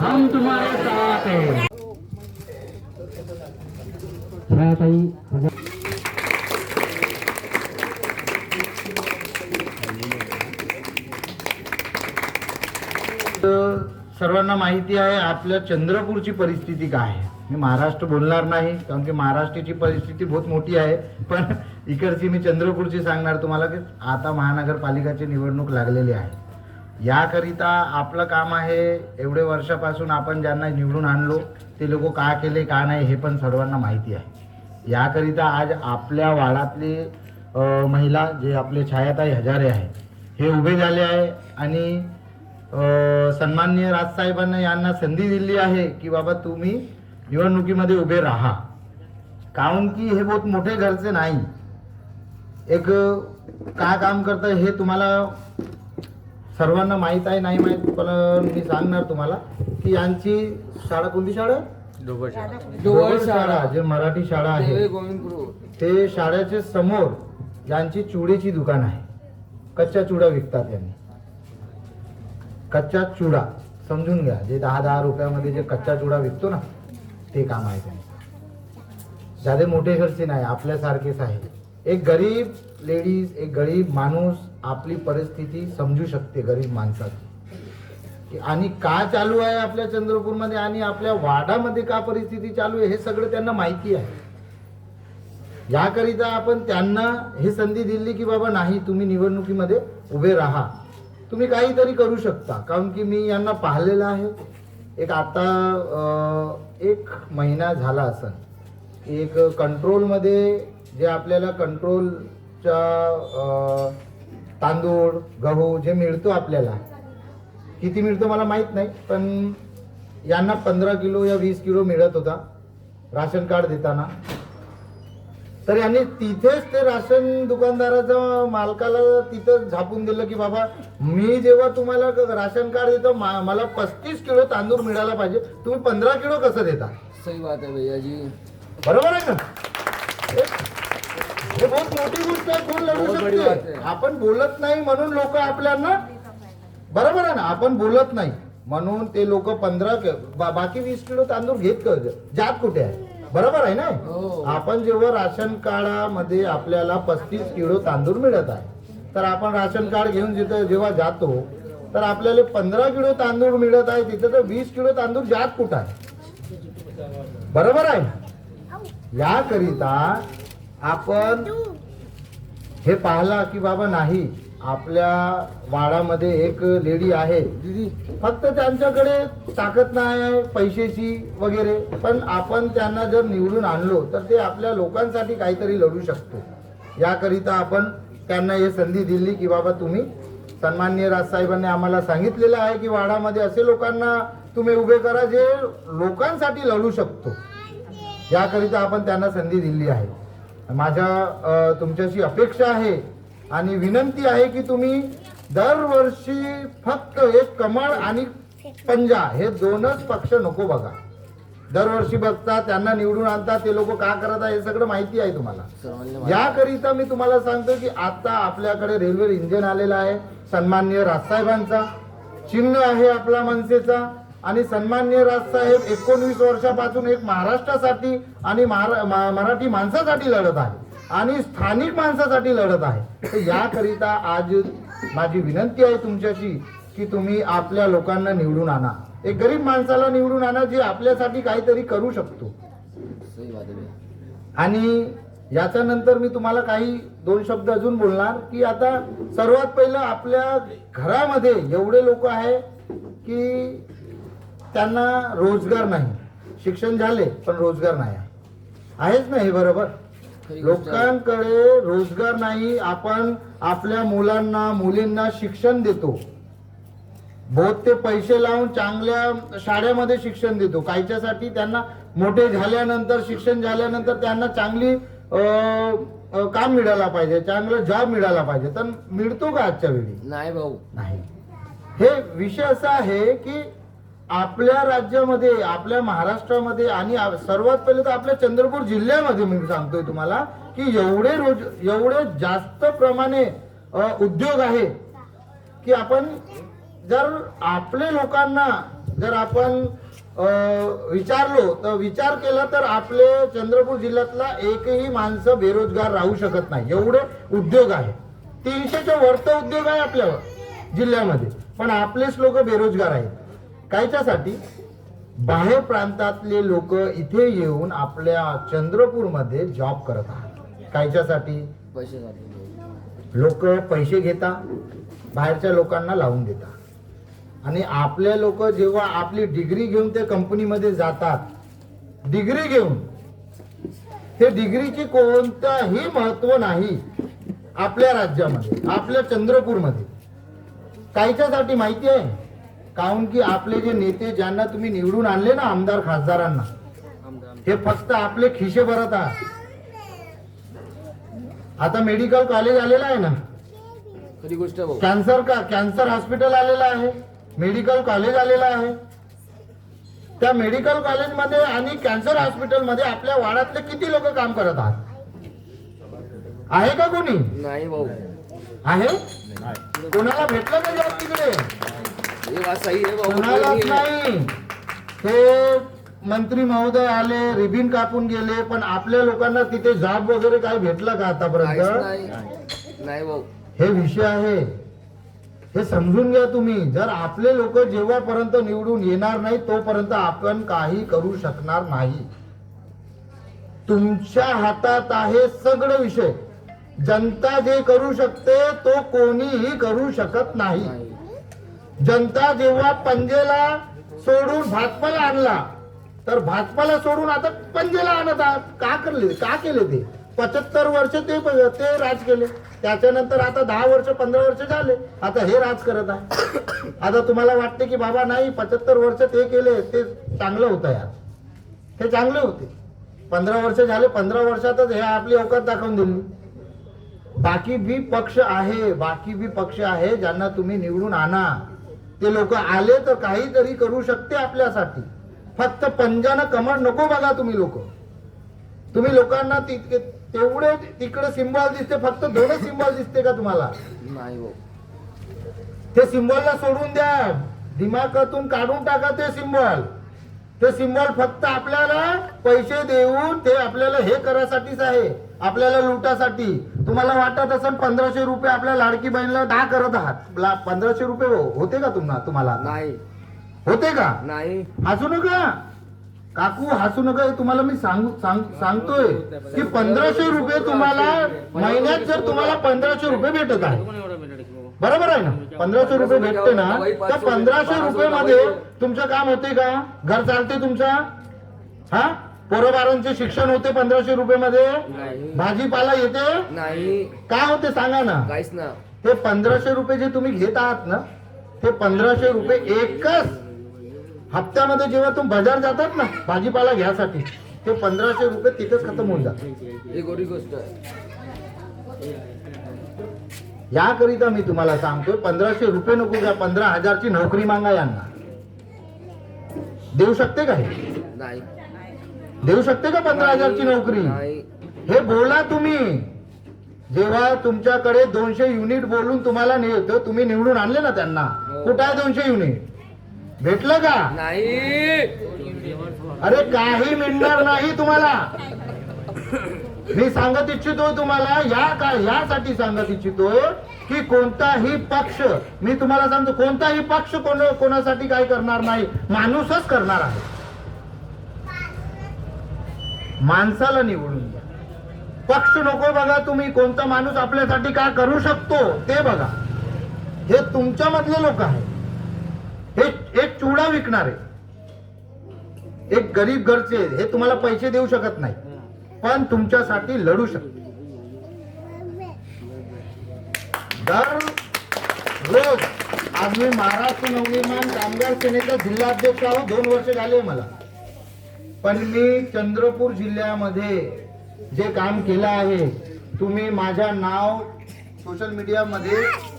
हम तुम्हारे साथ हैं छायाताई सर्वांना माहिती आहे आपल्या चंद्रपूरची परिस्थिती काय आहे. मी महाराष्ट्र बोलणार नाही कारण की महाराष्ट्राची परिस्थिती बहुत मोठी आहे. पण इकडची मी चंद्रपूरची सांगणार तुम्हाला की आता महानगरपालिकाची निवडणूक लागलेली आहे. याकरिता आपलं काम आहे एवढे वर्षापासून आपण ज्यांना निवडून आणलो ते लोक का केले का नाही हे पण सर्वांना माहिती आहे. याकरिता आज आपल्या वाडातली महिला जे आपले छायाताई हजारे आहे हे उभे झाले आहे आणि सन्माननीय राजसाहेबांना यांना संधी दिली आहे की बाबा तुम्ही निवडणुकीमध्ये उभे राहा. काहून की हे बहुत मोठे घरचे नाही. एक काय काम करतं हे तुम्हाला सर्वांना माहीत आहे नाही माहीत पण मी सांगणार तुम्हाला की यांची शाळा कोणती शाळा? ढोबळ शाळा. जे मराठी शाळा आहे. ते शाळेच्या समोर यांची चुडीची दुकान आहे. कच्चा चुडा विकतात यांनी. कच्चा चुडा समजून घ्या. जे दहा दहा रुपयामध्ये जे कच्चा चुडा विकतो ना ते काम आहे त्यांचं ज्यादा मोठे घरचे नाही आपल्यासारखेच आहे. एक गरीब लेडीज एक गरीब माणूस आपली परिस्थिती समजू शकते गरीब माणसाची. आणि का चालू आहे आपल्या चंद्रपूरमध्ये आणि आपल्या वाडामध्ये का परिस्थिती चालू आहे हे सगळं त्यांना माहिती आहे. याकरिता आपण त्यांना ही संधी दिली की बाबा नाही तुम्ही निवडणुकीमध्ये उभे राहा. तुम्ही काहीतरी करू शकता. कारण की मी यांना पाहिलेलं आहे. एक आता एक महिना झाला असं एक कंट्रोलमध्ये जे आपल्याला कंट्रोलच्या तांदूळ गहू जे मिळतो आपल्याला. किती मिळतो मला माहीत नाही पण यांना पंधरा किलो या वीस किलो मिळत होता. राशन कार्ड देताना. तर यांनी तिथेच ते राशन दुकानदाराचं मालकाला तिथं झापून दिलं की बाबा मी जेव्हा तुम्हाला राशन कार्ड देतो मला पस्तीस किलो तांदूळ मिळाला पाहिजे. तुम्ही पंधरा किलो कसं देता? सही बात है भैया जी. बरोबर आहे ना हे- बहुत मोठी गोष्ट आहे कोण लढू शकते? आहे. आपण बोलत नाही म्हणून लोक आपल्याला बरोबर आहे ना? आपण बोलत नाही. म्हणून ते लोक पंधरा बाकी वीस किलो तांदूळ घेत कर जात कुठे आहे? बरोबर आहे ना? हो. आपण जेव्हा राशन कार्डामध्ये आपल्याला पस्तीस किलो तांदूळ मिळत आहे तर आपण राशन कार्ड घेऊन जिथं जेव्हा जातो तर आपल्याला पंधरा किलो तांदूळ मिळत आहे तिथं तर वीस किलो तांदूळ जात कुठं आहे? बरोबर आहे ना? याकरिता आपण हे पाहला की बाबा नाही आपल्या वाडामध्ये एक लेडी आहे. दीदी. फक्त त्यांच्याकडे ताकद नाही आहे पैशाची वगैरे. पण आपण त्यांना जर निवडून आणलो तर ते आपल्या लोकांसाठी काहीतरी लढू शकतो. याकरिता आपण त्यांना हे संधी दिली की बाबा तुम्ही सन्माननीय राजसाहेबांनी आम्हाला सांगितलेलं आहे की वाडामध्ये असे लोकांना तुम्ही उभे करा जे लोकांसाठी लढू शकतो. याकरिता आपण त्यांना संधी दिली आहे. माझ्या तुमच्याशी अपेक्षा आहे आणि विनंती आहे की तुम्ही दरवर्षी फक्त एक कमळ आणि पंजा हे दोनच पक्ष नको बघा. दरवर्षी बघता त्यांना निवडून आणता ते लोक का करत आहे हे सगळं माहिती आहे तुम्हाला. याकरिता मी तुम्हाला सांगतो की आता आपल्याकडे रेल्वे इंजिन आलेला आहे सन्माननीय राजसाहेबांचा चिन्ह आहे आपला मनसेचा आणि सन्माननीय राजसाहेब एकोणवीस वर्षापासून एक महाराष्ट्रासाठी आणि महारा- मराठी माणसासाठी लढत आहे आणि स्थानिक माणसासाठी लढत आहे. तर याकरिता आज माझी विनंती आहे तुमच्याशी की तुम्ही आपल्या लोकांना निवडून आणा. एक गरीब माणसाला निवडून आणा जे आपल्यासाठी काहीतरी करू शकतो. आणि याच्यानंतर मी तुम्हाला काही दोन शब्द अजून बोलणार की आता सर्वात पहिलं आपल्या घरामध्ये एवढे लोक आहे की त्यांना रोजगार नाही. शिक्षण झाले पण रोजगार नाही. आहे आहेच ना हे बरोबर. लोकांकडे रोजगार नाही आपण आपल्या मुलांना मुलींना शिक्षण देतो. बहुत ते पैसे लावून चांगल्या शाळेमध्ये शिक्षण देतो. कायच्यासाठी त्यांना मोठे झाल्यानंतर शिक्षण झाल्यानंतर त्यांना चांगली काम मिळायला पाहिजे चांगलं जॉब मिळाला पाहिजे. तर मिळतो का आजच्या वेळी? नाही भाऊ. नाही. हे विषय असा आहे की आपल्या राज्यामध्ये आपल्या महाराष्ट्रामध्ये आणि सर्वात पहिले तर आपल्या चंद्रपूर जिल्ह्यामध्ये मी सांगतोय तुम्हाला की एवढे रोज एवढे जास्त प्रमाणे उद्योग आहे की आपण जर आपले लोकांना जर आपण विचारलो तर विचार केला तर आपले चंद्रपूर जिल्ह्यातला एकही माणसं बेरोजगार राहू शकत नाही. एवढे उद्योग आहे. तीनशेच्या वरत उद्योग आहे आपल्या जिल्ह्यामध्ये. पण आपलेच लोक बेरोजगार आहेत. कायच्यासाठी? बाहेर प्रांतातले लोक इथे येऊन आपल्या चंद्रपूरमध्ये जॉब करत आहात. कायच्यासाठी? लोक पैसे घेता बाहेरच्या लोकांना लावून देतात आणि आपले लोक जेव्हा आपली डिग्री घेऊन ते कंपनीमध्ये जातात डिग्री घेऊन ते डिग्रीची कोणताही महत्त्व नाही आपल्या राज्यामध्ये आपल्या चंद्रपूरमध्ये. कायच्यासाठी माहिती आहे? काहून की आपले जे नेते ज्यांना तुम्ही निवडून आणले ना आमदार खासदारांना हे फक्त आपले खिशे भरत आहात. आता मेडिकल कॉलेज आलेलं आहे ना? खरी गोष्ट कॅन्सर का कॅन्सर हॉस्पिटल आलेलं आहे मेडिकल कॉलेज आलेलं आहे. त्या मेडिकल कॉलेजमध्ये आणि कॅन्सर हॉस्पिटलमध्ये आपल्या वाड्यातले किती लोक काम करत आहात? आहे का कोणी? नाही भाऊ. आहे? कोणाला भेटलं का तिकडे? हे. नाही. मंत्री महोदय आले रिबिन कापून गेले पण आपल्या लोकांना तिथे जॉब वगैरे काय भेटलं का आतापर्यंत? नाही. नाही भाऊ. हे विषय आहे. हे समजून घ्या तुम्ही. जर आपले लोक जेव्हापर्यंत निवडून येणार नाही तोपर्यंत आपण काही करू शकणार नाही. तुमच्या हातात आहे सगळं विषय. जनता जे करू शकते तो कोणीही करू शकत नाही. जनता जेव्हा पंजेला सोडून भाजपाला आणला तर भाजपाला सोडून आता पंजेला आणत आहात. का करले? का केले ते? पचहत्तर वर्ष ते ते राज केले. त्याच्यानंतर आता दहा वर्ष पंधरा वर्ष झाले. आता हे राज करत आहे. आता तुम्हाला वाटते की बाबा नाही पचहत्तर वर्ष ते केले ते चांगलं होतं यार. ते चांगले होते. पंधरा वर्ष झाले पंधरा वर्षातच हे आपली अवकात दाखवून दिली. बाकी बी पक्ष आहे बाकी बी पक्ष आहे ज्यांना तुम्ही निवडून आणा. ते लोक आले तर काहीतरी करू शकते आपल्यासाठी. फक्त पंजानं कमर नको बघा तुम्ही लोक. तुम्ही लोकांना तितके तेवढे तिकडे सिम्बॉल दिसते फक्त दोनच सिम्बॉल दिसते का तुम्हाला? नाही भाऊ ते सिम्बॉलला सोडून द्या. दिमागातून काढून टाका ते सिम्बॉल ते सिम्बॉल फक्त आपल्याला पैसे देऊन ते आपल्याला हे करासाठीच आहे. आपल्याला लुटासाठी. तुम्हाला वाटत असेल पंधराशे रुपये आपल्या लाडकी बहिणीला दहा करत आहात. ला- पंधराशे रुपये हो- होते का तुम्हाला तुम्हाला? नाही. होते का? नाही. हसू नका. काकू हसू नका. हे तुम्हाला मी सांग सांग- सांगतोय की पंधराशे रुपये तुम्हाला महिन्यात जर तुम्हाला पंधराशे रुपये भेटत आहे बरोबर आहे ना? पंधराशे रुपये भेटते ना त्या पंधराशे रुपये मध्ये तुमचं काम होते का? घर चालते तुमचा? हा? पोरोबारांचे शिक्षण होते पंधराशे रुपये मध्ये नाही. भाजीपाला येते? नाही. काय होते? सांगा ना. काहीच ना. ते पंधराशे रुपये जे तुम्ही घेत आहात ना ते पंधराशे रुपये एकच हप्त्यामध्ये जेव्हा तुम्ही बाजार जातात ना भाजीपाला घ्यासाठी ते पंधराशे रुपये तिथेच खतम होऊन जातात. ही गोरी गोष्ट आहे. याकरिता मी तुम्हाला सांगतोय पंधराशे रुपये नको घ्या पंधरा हजारची नोकरी मागा यांना. देऊ शकते का हे? नाही. देऊ शकते का पंधरा हजारची नोकरी? हे बोला तुम्ही. जेव्हा तुमच्याकडे दोनशे युनिट बोलून तुम्हाला निवडतो तुम्ही निवडून आणले ना त्यांना. हो. कुठं आहे दोनशे युनिट? भेटलं का? नाही. अरे काही मिळणार नाही तुम्हाला. मी सांगत इच्छितोय तुम्हाला या का यासाठी सांगत इच्छितोय की कोणताही पक्ष मी तुम्हाला सांगतो कोणताही पक्ष कोण कोणासाठी काय करणार नाही. माणूसच करणार आहे. माणसाला निवडून द्या. पक्ष नको बघा तुम्ही कोणता माणूस आपल्यासाठी काय करू शकतो ते बघा. हे तुमच्या मधले लोक आहे हे एक चुडा विकणारे. एक गरीब घरचे हे तुम्हाला पैसे देऊ शकत नाही. पण तुमच्यासाठी लढू शकते. दर रोज आज मी महाराष्ट्र नवनिर्माण कामगार सेनेचा जिल्हाध्यक्ष आहोत. दोन वर्ष झाले मला. पण मी चंद्रपूर जिल्ह्यामध्ये जे काम केलं आहे तुम्ही माझ्या नाव सोशल मीडियामध्ये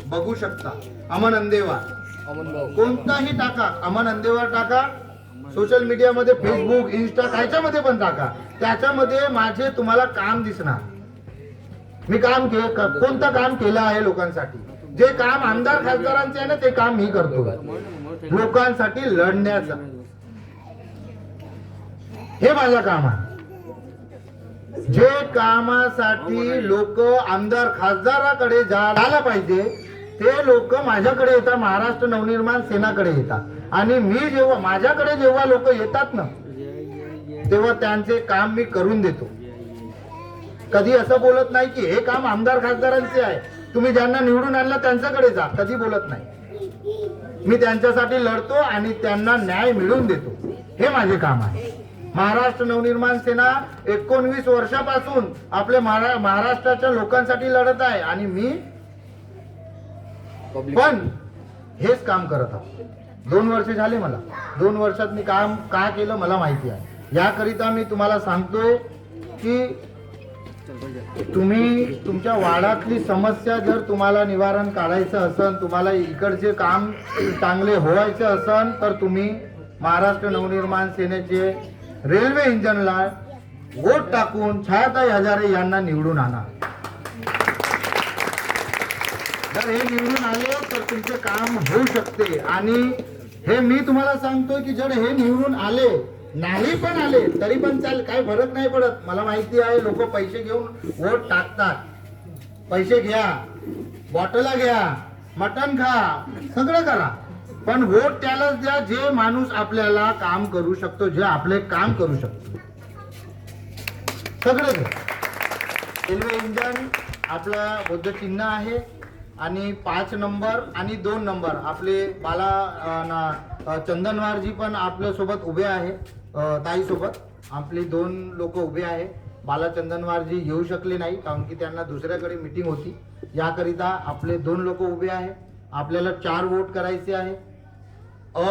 बघू शकता. अमन अंदेवार कोणताही टाका. अमन अंदेवार टाका. सोशल मीडियामध्ये फेसबुक इन्स्टा कायच्यामध्ये पण टाका. त्याच्यामध्ये माझे तुम्हाला काम दिसणार. मी काम के कोणतं काम केलं आहे लोकांसाठी? जे काम आमदार खासदारांचे आहे ना ते काम मी करतो लोकांसाठी लढण्याचं. हे माझं काम आहे जे कामासाठी लोक आमदार खासदाराकडे जायला पाहिजे ते लोक माझ्याकडे येतात महाराष्ट्र नवनिर्माण सेनाकडे येतात. आणि मी जेव्हा माझ्याकडे जेव्हा लोक येतात ना तेव्हा त्यांचे काम मी करून देतो. कधी असं बोलत नाही की हे काम आमदार खासदारांचे आहे. तुम्ही ज्यांना निवडून आणलं त्यांच्याकडे जा. कधी बोलत नाही. मी त्यांच्यासाठी लढतो आणि त्यांना न्याय मिळवून देतो. हे माझे काम आहे. महाराष्ट्र नवनिर्माण सेना एकोणवीस वर्षापासून आपल्या महारा- महाराष्ट्राच्या लोकांसाठी लढत आहे. आणि मी पण हेच काम करत आहोत. दोन वर्ष झाले मला. दोन वर्षात मी काम का केलं मला माहिती आहे. याकरिता मी तुम्हाला सांगतोय की तुम्ही तुमच्या वाडातली समस्या जर तुम्हाला निवारण काढायचं असन तुम्हाला इकडचे काम चांगले व्हायचे असन तर तुम्ही महाराष्ट्र नवनिर्माण सेनेचे रेल्वे इंजनला वोट टाकून छायाताई हजारे यांना निवडून आणा. जर हे निवडून आले तर तुमचे काम होऊ शकते. आणि हे मी तुम्हाला सांगतोय की जर हे निवडून आले नाही पण आले तरी पण चाल काही फरक नाही पडत. मला माहिती आहे लोक पैसे घेऊन वोट टाकतात. पैसे घ्या बॉटला घ्या मटण खा सगळं करा. पण वोट त्यालाच द्या जे माणूस आपल्याला काम करू शकतो जे आपले काम करू शकतो. सगळं रेल्वे इंजन आपलं बौद्ध चिन्ह आहे आणि पाच नंबर आणि दोन नंबर. आपले बाला ना- चंदनवारजी पण आपल्यासोबत उभे आहे ताईसोबत. आपले दोन लोक उभे आहे. बाला चंदनवारजी येऊ शकले नाही कारण की त्यांना दुसऱ्याकडे मीटिंग होती. याकरिता आपले दोन लोक उभे आहे. आपल्याला चार वोट करायचे आहे. अ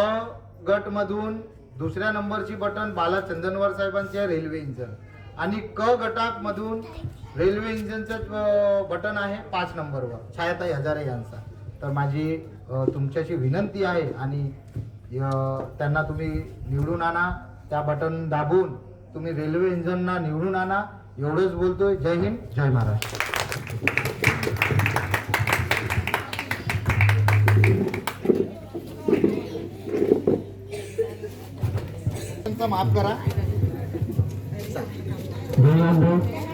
गट मधून दुसऱ्या नंबरची बटन बाला चंदनवार साहेबांचे आहे रेल्वे इंजन आणि क गटामधून रेल्वे इंजनचं बटन आहे पाच नंबरवर. छायाताई हजारे यांचा. तर माझी तुमच्याशी विनंती आहे आणि त्यांना तुम्ही निवडून आणा. त्या बटन दाबून तुम्ही रेल्वे इंजनना निवडून आणा. एवढंच बोलतोय. जय हिंद. जय महाराष्ट्र. त्यांचा माफ करा जय आंबे